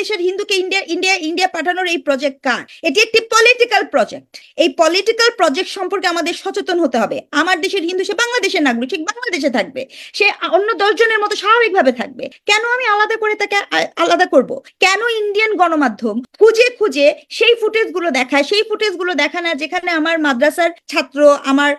দেশের হিন্দুকে India India India পাঠানোর এই প্রজেক্ট কার? এটি একটি পলিটিক্যাল প্রজেক্ট এই পলিটিক্যাল প্রজেক্ট সম্পর্কে আমাদের সচেতন হতে হবে। আমার দেশের হিন্দু, সে বাংলাদেশের নাগরিক ঠিক বাংলাদেশে থাকবে। সে অন্য দশজনের মতো স্বাভাবিকভাবে থাকবে। কেন আমি আলাদা করে তাকে আলাদা করব? কেন ইন্ডিয়ান গণমাধ্যম খুঁজে খুঁজে সেই ফুটেজগুলো দেখায়? সেই ফুটেজগুলো দেখায় না, যেখানে আমার মাদ্রাসার ছাত্র, আমার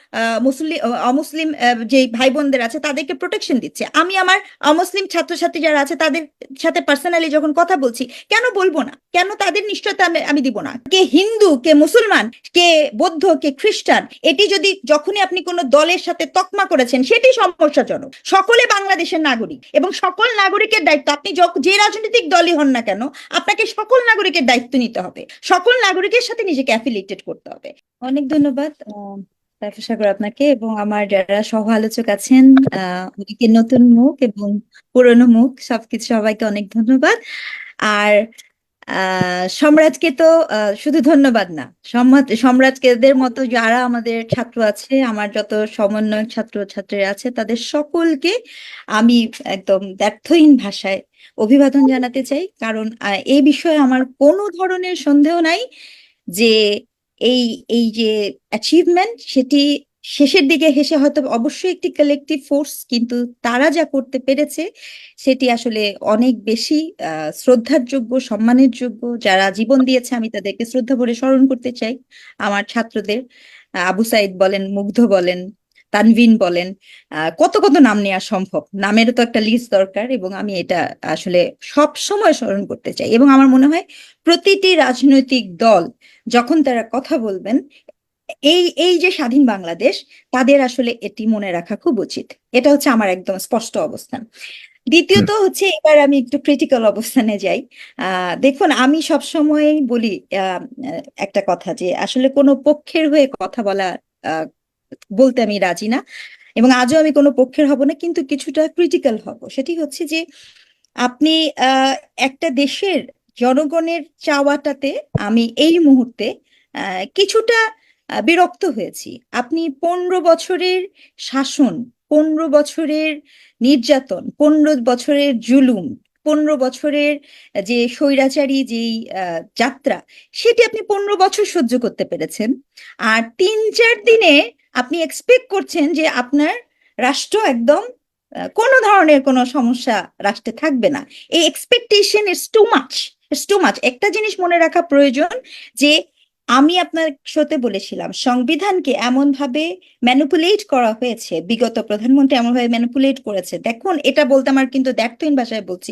মুসলিম অমুসলিম যে ভাই বোনদের আছে, তাদেরকে প্রোটেকশন দিচ্ছে। আমি আমার অমুসলিম ছাত্রছাত্রী যারা আছে, তাদের সাথে পার্সোনালি যখন কথা বলছি কেন বলব না? কেন তাদের নিশ্চয়তা আমি দিব না? কে হিন্দু, কে মুসলমান, কে বৌদ্ধ, কে খ্রিস্টান, এটি যদি যখনই আপনি কোনো দলের সাথে তকমা করেছেন, সেটি সমস্যাজনক। সকলে বাংলাদেশের নাগরিক এবং সকল নাগরিকের দায়িত্ব, আপনি যে রাজনৈতিক দলই হন না কেন, আপনাকে সকল নাগরিকের দায়িত্ব নিতে হবে। সকল নাগরিকের সাথে নিজেকে অ্যাফিলিয়েটেড করতে হবে। অনেক ধন্যবাদ সাগর আপনাকে এবং আমার যারা সহ আলোচক আছেন, আহ নতুন মুখ এবং পুরনো মুখ, সবকিছু সবাইকে অনেক ধন্যবাদ। আর সম্রাটকে তো শুধু ধন্যবাদ না। সম্রাট সম্রাটকেদের মতো যারা আমাদের ছাত্র আছে, আমার যত সমন্বয়ক ছাত্র ছাত্রীরা আছে, তাদের সকলকে আমি একদম ব্যর্থহীন ভাষায় অভিবাদন জানাতে চাই। কারণ এই বিষয়ে আমার কোনো ধরনের সন্দেহ নাই যে, এই এই যে অ্যাচিভমেন্ট সেটি শেষের দিকে হেসে হয়তো অবশ্যই একটি কালেকটিভ ফোর্স কিন্তু তারা যা করতে পেরেছে সেটি আসলে অনেক বেশি শ্রদ্ধার যোগ্য, সম্মানের যোগ্য। যারা জীবন দিয়েছে, আমি তাদেরকে শ্রদ্ধা ভরে স্মরণ করতে চাই। আমার ছাত্রদের আবু সাইদ বলেন, মুগ্ধ বলেন, তানভিন বলেন কত কত নাম নেওয়া সম্ভব। নামেরও তো একটা লিস্ট দরকার এবং আমি এটা আসলে সব সময় স্মরণ করতে চাই। এবং আমার মনে হয় প্রতিটি রাজনৈতিক দল, যখন তারা কথা বলবেন এই এই যে স্বাধীন বাংলাদেশ তাদের আসলে এটি মনে রাখা খুব উচিত। এটা হচ্ছে আমার একদম স্পষ্ট অবস্থান। দ্বিতীয়ত হচ্ছে এবার আমি একটু ক্রিটিক্যাল অবস্থানে যাই। আহ দেখুন আমি সব সময় বলি একটা কথা যে আসলে কোনো পক্ষের হয়ে কথা বলা বলতে আমি রাজি না এবং আজও আমি কোনো পক্ষের হব না কিন্তু কিছুটা ক্রিটিক্যাল হব। সেটি হচ্ছে যে আপনি আহ, একটা দেশের জনগণের চাওয়াটাতে আমি এই মুহূর্তে আহ, কিছুটা আহ, বিরক্ত হয়েছি। আপনি পনেরো বছরের শাসন, পনেরো বছরের নির্যাতন, পনেরো বছরের জুলুম, পনেরো বছরের যে স্বৈরাচারী যেই যাত্রা, সেটি আপনি পনেরো বছর সহ্য করতে পেরেছেন। আর তিন চার দিনে আপনি এক্সপেক্ট করছেন যে আপনার রাষ্ট্র একদম কোনো ধরনের কোনো সমস্যা রাষ্ট্রে থাকবে না। এই expectation it's too it's too একটা জিনিস মনে রাখা প্রয়োজন যে আমি আপনার শোতে বলেছিলাম, সংবিধানকে এমন ভাবে ম্যানিপুলেট করা হয়েছে, বিগত প্রধানমন্ত্রী এমন ভাবে ম্যানিপুলেট করেছে। দেখুন, এটা বলতে আমার কিন্তু দ্ব্যর্থহীন ভাষায় বলছি।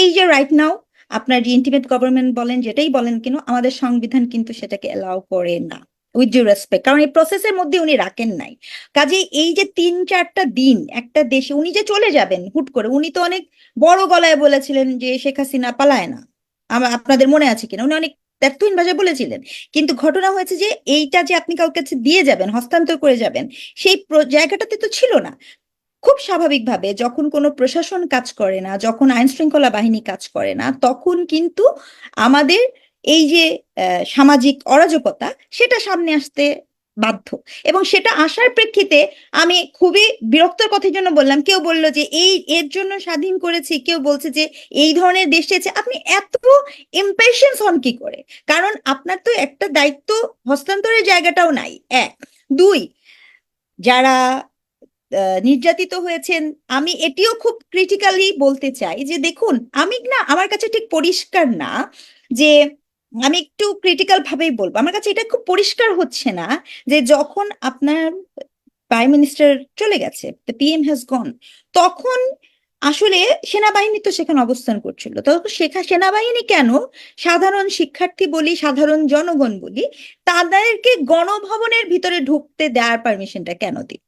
এই যে রাইট নাও আপনার ইন্টিমেট গভর্নমেন্ট বলেন, যেটাই বলেন কেন, আমাদের সংবিধান কিন্তু সেটাকে এলাও করে না উইথ ডিউ রেসপেক্ট কারণ এই প্রসেসের মধ্যে উনি রাখেন নাই। কাজে এই যে তিন চারটা দিন, একটা দেশে উনি যে চলে যাবেন, হুট করে, উনি তো অনেক বড় গলায় বলেছিলেন যে শেখ হাসিনা পালায় না। আপনাদের মনে আছে কিনা? উনি অনেক ব্যর্থহীন ভাষায় বলেছিলেন। কিন্তু ঘটনা হয়েছে যে, এইটা যে আপনি কাউকে দিয়ে যাবেন, হস্তান্তর করে যাবেন, সেই জায়গাটাতে তো ছিল না। খুব স্বাভাবিকভাবে যখন কোনো প্রশাসন কাজ করে না, যখন আইন শৃঙ্খলা বাহিনী কাজ করে না, তখন কিন্তু আমাদের এই যে সামাজিক অরাজকতা, সেটা সামনে আসতে বাধ্য। এবং সেটা আসার প্রেক্ষিতে আমি খুবই বিরক্তর কথার জন্য বললাম, কেউ বলল যে এই, এর জন্য স্বাধীন করেছি, কেউ বলছে যে এই ধরনের দেশ চেয়েছে। আপনি এত ইম্পেশেন্স হন কি করে? কারণ আপনার তো একটা দায়িত্ব হস্তান্তরের জায়গাটাও নাই। এক। দুই, যারা নির্যাতিত হয়েছেন, আমি এটিও খুব ক্রিটিক্যালি বলতে চাই যে দেখুন, আমি না, আমার কাছে ঠিক পরিষ্কার না যে আমি একটু ক্রিটিক্যাল ভাবেই বলব। আমার কাছে এটা খুব পরিষ্কার হচ্ছে না যে যখন আপনার প্রাইম মিনিস্টার চলে গেছে পিএম হ্যাজ গন তখন আসলে সেনাবাহিনী তো সেখানে অবস্থান করছিল। তো শেখা সেনাবাহিনী কেন সাধারণ শিক্ষার্থী বলি, সাধারণ জনগণ বলি, তাদেরকে গণভবনের ভিতরে ঢুকতে দেওয়ার পারমিশনটা কেন দিল?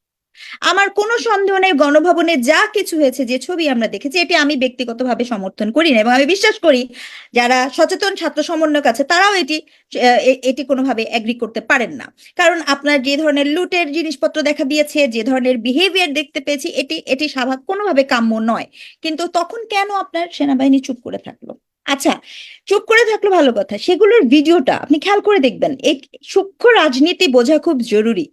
আমার কোনো সন্দেহ নেই, গণভবনে যা কিছু হয়েছে, যে ছবি আমরা দেখেছি, এটি আমি ব্যক্তিগতভাবে সমর্থন করি না। এবং আমি বিশ্বাস করি, যারা সচেতন ছাত্র সমন্বয়ক আছে, তারাও এটি এটি কোনোভাবে অ্যাগ্রি করতে পারেন না। কারণ আপনার যে ধরনের লুটের জিনিসপত্র দেখা দিয়েছে, যে ধরনের বিহেভিয়ার দেখতে পেয়েছি, এটি এটি স্বাভাবিক কোনোভাবে কাম্য নয়। কিন্তু তখন কেন আপনার সেনাবাহিনী চুপ করে থাকল? আচ্ছা চুপ করে থাকল ভালো কথা, সেগুলোর ভিডিওটা আপনি খেয়াল করে দেখবেন এই সূক্ষ্ম রাজনীতি বোঝা খুব জরুরি।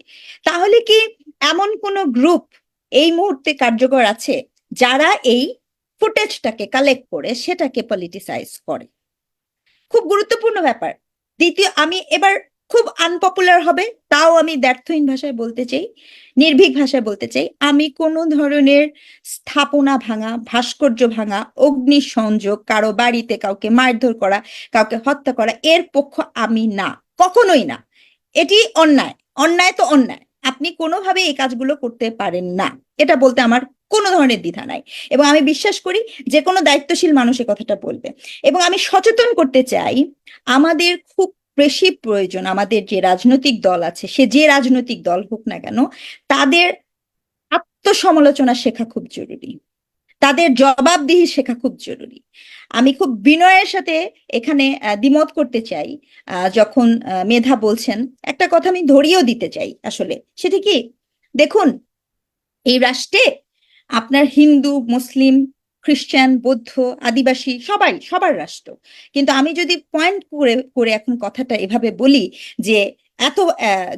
তাহলে কি এমন কোন গ্রুপ এই মুহূর্তে কার্যকর আছে যারা এই ফুটেজটাকে কালেক্ট করে সেটাকে পলিটিসাইজ করে? খুব গুরুত্বপূর্ণ ব্যাপার। দ্বিতীয়, আমি এবার খুব আনপপুলার হবে, তাও আমি ব্যর্থহীন ভাষায় বলতে চাই, নির্ভীক ভাষায় বলতে চাই। আমি কোনো ধরনের স্থাপনা ভাঙা, ভাস্কর্য ভাঙা অগ্নি সংযোগ কারও বাড়িতে কাউকে মারধর করা, কাউকে হত্যা করা, এর পক্ষ আমি না, কখনোই না। এটি অন্যায় অন্যায় তো অন্যায়। আপনি কোনোভাবে এই কাজগুলো করতে পারেন না। এটা বলতে আমার কোনো ধরনের দ্বিধা নাই। এবং আমি বিশ্বাস করি যে কোনো দায়িত্বশীল মানুষ এ কথাটা বলবে। এবং আমি সচেতন করতে চাই, আমাদের খুব বেশি প্রয়োজন, আমাদের যে রাজনৈতিক দল আছে, সে যে রাজনৈতিক দল হোক না কেন, তাদের আত্মসমালোচনা শেখা খুব জরুরি। তাদের জবাবদিহি শেখা খুব জরুরি। আমি খুব বিনয়ের সাথে এখানে দ্বিমত করতে চাই যখন মেধা বলছেন। একটা কথা আমি ধরিয়েও দিতে চাই আসলে, সেটা কি? দেখুন, এই রাষ্ট্রে আপনার হিন্দু, মুসলিম খ্রিস্টান বৌদ্ধ, আদিবাসী সবাই, সবার রাষ্ট্র। কিন্তু আমি যদি পয়েন্ট করে করে এখন কথাটা এভাবে বলি যে এত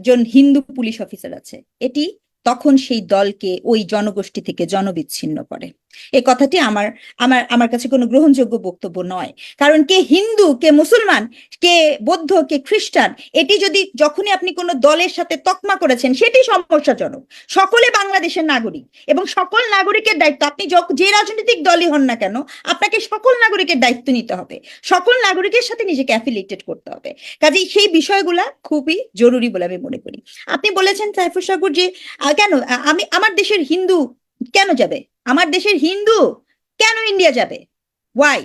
জন হিন্দু পুলিশ অফিসার আছে, এটি তখন সেই দলকে ওই জনগোষ্ঠী থেকে জনবিচ্ছিন্ন করে। এই কথাটি আমার আমার আমার কাছে কোনো গ্রহণযোগ্য বক্তব্য নয়। কারণ কে হিন্দু, কে মুসলমান, কে বৌদ্ধ, কে খ্রিস্টান, এটি যদি যখনই আপনি কোনো দলের সাথে তকমা করেছেন, সেটি সমস্যাজনক। সকলে বাংলাদেশের নাগরিক এবং সকল নাগরিকের দায়িত্ব, আপনি যে রাজনৈতিক দলই হন না কেন, আপনাকে সকল নাগরিকের দায়িত্ব নিতে হবে। সকল নাগরিকের সাথে নিজেকে অ্যাফিলিয়েটেড করতে হবে। কাজেই সেই বিষয়গুলা খুবই জরুরি বলে আমি মনে করি। আপনি বলেছেন সাইফুর সাগর যে কেন আমি, আমার দেশের হিন্দু কেন যাবে? আমার দেশের হিন্দু কেন ইন্ডিয়া যাবে? ওয়াই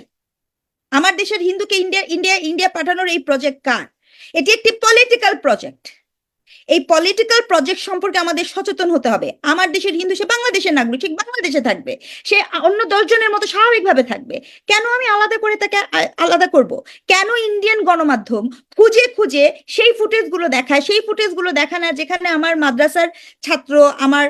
আমার দেশের হিন্দুকে ইন্ডিয়া ইন্ডিয়া ইন্ডিয়া পাঠানোর এই প্রজেক্ট কার? এটি একটি পলিটিক্যাল প্রজেক্ট এই পলিটিক্যাল প্রজেক্ট সম্পর্কে আমাদের সচেতন হতে হবে। আমার দেশের হিন্দু, সে বাংলাদেশের নাগরিক ঠিক বাংলাদেশে থাকবে। সে অন্য দশজনের মতো স্বাভাবিকভাবে থাকবে। কেন আমি আলাদা করে তাকে আলাদা করব? কেন ইন্ডিয়ান গণমাধ্যম খুঁজে খুঁজে সেই ফুটেজগুলো দেখায়? সেই ফুটেজগুলো দেখায় না যেখানে আমার মাদ্রাসার ছাত্র, আমার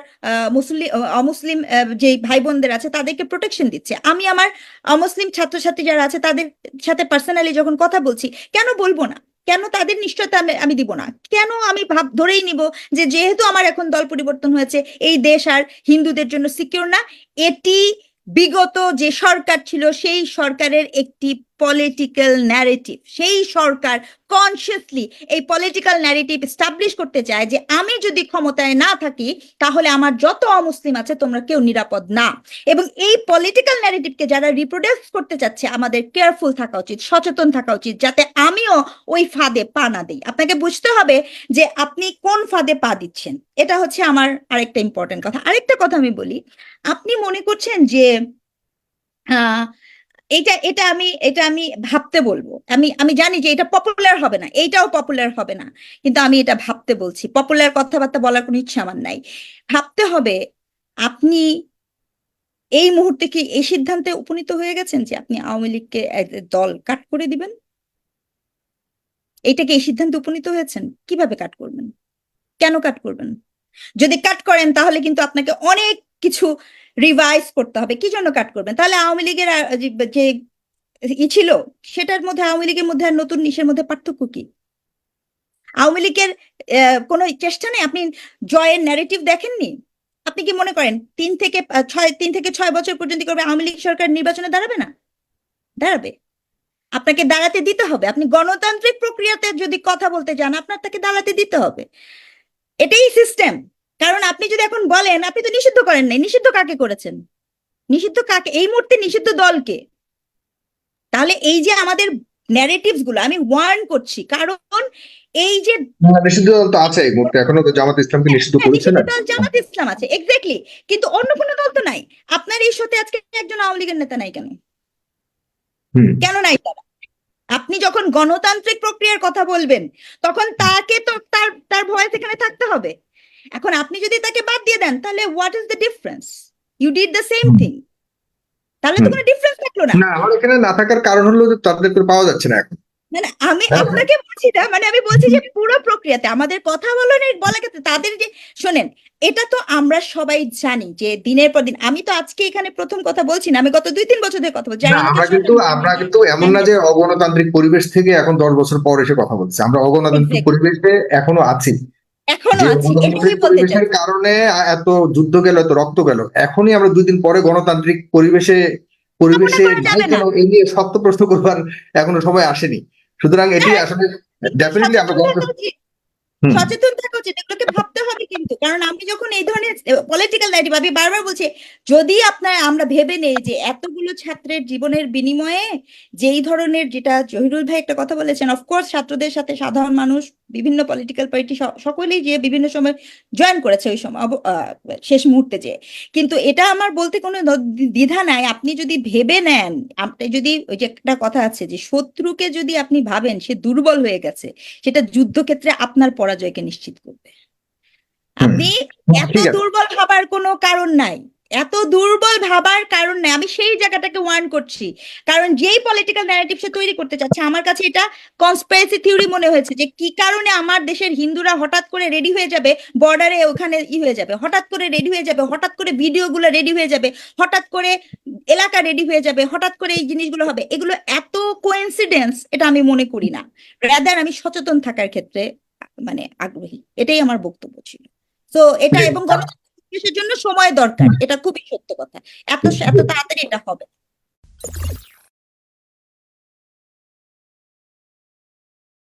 মুসলিম অমুসলিম যে ভাই বোনদের আছে তাদেরকে প্রোটেকশন দিচ্ছে। আমি আমার অমুসলিম ছাত্রছাত্রী যারা আছে তাদের সাথে পার্সোনালি যখন কথা বলছি, কেন বলব না? কেন তাদের নিশ্চয়তা আমি দিব না? কেন আমি ভাব, ধরেই নিব যে যেহেতু আমার এখন দল পরিবর্তন হয়েছে, এই দেশ আর হিন্দুদের জন্য সিকিউর না, এটি বিগত যে সরকার ছিল, সেই সরকারের একটি পলিটিক্যাল ন্যারেটিভ সেই সরকার কনসিয়াসলি এই পলিটিক্যাল ন্যারেটিভ এস্টাবলিশ করতে চায় যে আমি যদি ক্ষমতায় না থাকি, তাহলে আমার যত অমুসলিম আছে তোমরা কেউ নিরাপদ না। এবং এই পলিটিক্যাল ন্যারেটিভকে যারা রিপ্রোডিউস করতে চাচ্ছে, আমাদের কেয়ারফুল থাকা উচিত, সচেতন থাকা উচিত, যাতে আমিও ওই ফাঁদে পা না দিই। আপনাকে বুঝতে হবে যে আপনি কোন ফাঁদে পা দিচ্ছেন। এটা হচ্ছে আমার আরেকটা ইম্পর্টেন্ট কথা। আরেকটা কথা আমি বলি, আপনি মনে করছেন যে, আহ এটা এটা আমি এটা আমি ভাবতে বলব। আমি আমি জানি যে এটা পপুলার হবে না, এইটাও পপুলার হবে না, কিন্তু আমি এটা ভাবতে বলছি। পপুলার কথাবার্তা বলার কোনো ইচ্ছা আমার নাই। ভাবতে হবে আপনি এই মুহূর্তে কি এই সিদ্ধান্তে উপনীত হয়ে গেছেন যে আপনি আওয়ামী লীগকে দল কাট করে দিবেন? এইটাকে এই সিদ্ধান্তে উপনীত হয়েছেন? কীভাবে কাট করবেন? কেন কাট করবেন? যদি কাট করেন তাহলে কিন্তু আপনাকে অনেক কিছু রিভাইজ করতে হবে, কি জন্য কাট করবেন? তাহলে আওয়ামী লীগের যে ই ছিল, সেটার মধ্যে, আওয়ামী লীগের মধ্যে আর নতুন নিশের মধ্যে পার্থক্য কি? আওয়ামী লীগের কোনো চেষ্টা নেই? আপনি জয়ের ন্যারেটিভ দেখেননি? আপনি কি মনে করেন, তিন থেকে ছয়, তিন থেকে ছয় বছর পর্যন্ত করবে আওয়ামী লীগ সরকার নির্বাচনে দাঁড়াবে না? দাঁড়াবে। আপনাকে দাঁড়াতে দিতে হবে। আপনি গণতান্ত্রিক প্রক্রিয়াতে যদি কথা বলতে যান, আপনার তাকে দাঁড়াতে দিতে হবে। এটাই সিস্টেম কারণ আপনি যদি এখন বলেন আপনি তো নিষিদ্ধ করেন নাই। নিষিদ্ধ কাকে করেছেন? নিষিদ্ধ কাকে? এই মুহূর্তে নিষিদ্ধ দলকে। তাহলে এই যে আমাদের ন্যারেটিভসগুলো আমি ওয়ার্ন করছি কারণ এই যে নিষিদ্ধ দল তো আছে মুহূর্তে। এখনও তো জামাত ইসলামকে নিষিদ্ধ হ্যাঁ, করেছে না। জামাত ইসলাম আছে এক্স্যাক্টলি কিন্তু অন্য কোনো দল তো নাই। আপনার এই সাথে আজকে একজন আওয়ামী লীগের নেতা নাই কেন? কেন নাই তারা? আপনি যখন গণতান্ত্রিক প্রক্রিয়ার কথা বলবেন তখন তাকে তো তার তার ভয় সেখানে থাকতে হবে। এখন আপনি যদি তাকে বাদ দিয়ে দেন তাহলে what is the difference you did the same thing তাহলে তো কোনো ডিফারেন্স থাকল না। না আমার এখানে না থাকার কারণ হলো যে তাদেরকে পাওয়া যাচ্ছে না এখন। না না আমি হ্যাঁ। আপনাকে বলছি না মানে আমি বলছি যে পুরো প্রক্রিয়াতে আমাদের কথা বলার বলা ক্ষেত্রে তাদের যে শোনেন এটা তো আমরা সবাই জানি যে দিনের পর দিন আমি তো আজকে এখানে প্রথম কথা বলছি না আমি গত দুই তিন বছর ধরে কথা বলছি। আমরা কিন্তু আমরা কিন্তু এমন না যে অগণতান্ত্রিক পরিবেশ থেকে এখন দশ বছর পর এসে কথা বলছি আমরা অগণতান্ত্রিক. পরিবেশে এখনও আছি। এখনও আছি এটাই বলতে চাই। কারণে এত যুদ্ধ গেল এত রক্ত গেল এখনই আমরা দুই দিন পরে গণতান্ত্রিক পরিবেশে পরিবেশে এই নিয়ে শক্ত প্রশ্ন করবার এখনও সময় আসেনি। সুতরাং এটি হ্যাঁ, আসলে ডেফিনেটলি আমরা সচেতন থাকা উচিত। এগুলোকে কিন্তু, কারণ আমি যখন এই ধরনের পলিটিক্যাল ন্যারেটিভ আমি বারবার বলছি, যদি আপনার, আমরা ভেবে নেই যে এতগুলো ছাত্রের জীবনের বিনিময়ে যেই ধরনের যেটা জহিরুল ভাই একটা কথা বলেছেন অফকোর্স ছাত্রদের সাথে সাধারণ মানুষ, বিভিন্ন পলিটিক্যাল পার্টি সকলেই যে বিভিন্ন সময় জয়েন করেছে ওই সময় শেষ মুহূর্তে যে। কিন্তু এটা আমার বলতে কোনো দ্বিধা নাই, আপনি যদি ভেবে নেন, আপনি যদি ওই যে একটা কথা আছে যে শত্রুকে যদি আপনি ভাবেন সে দুর্বল হয়ে গেছে, সেটা যুদ্ধক্ষেত্রে আপনার পরাজয়কে নিশ্চিত করবে। আপনি এত দুর্বল ভাবার কোনো কারণ নাই। এত দুর্বল ভাবার কারণ নাই। আমি সেই জায়গাটাকে ওয়ার্ন করছি। কারণ যেই পলিটিক্যাল ন্যারেটিভ সে তৈরি করতে চাচ্ছে আমার কাছে এটা কনস্পিরেসি থিওরি মনে হয়েছে যে কি কারণে আমার দেশের হিন্দুরা হঠাৎ করে রেডি হয়ে যাবে বর্ডারে ওখানে ই হয়ে যাবে হঠাৎ করে রেডি হয়ে যাবে হঠাৎ করে ভিডিওগুলো রেডি হয়ে যাবে হঠাৎ করে এলাকা রেডি হয়ে যাবে হঠাৎ করে এই জিনিসগুলো হবে। এগুলো এত কোইন্সিডেন্স এটা আমি মনে করি না। রাদার আমি সচেতন থাকার ক্ষেত্রে মানে আগ্রহী। এটাই আমার বক্তব্য ছিল। তো এটা এবং গণতন্ত্রের জন্য সময় দরকার এটা খুবই সত্য কথা। এত এত তাড়াতাড়ি এটা হবে।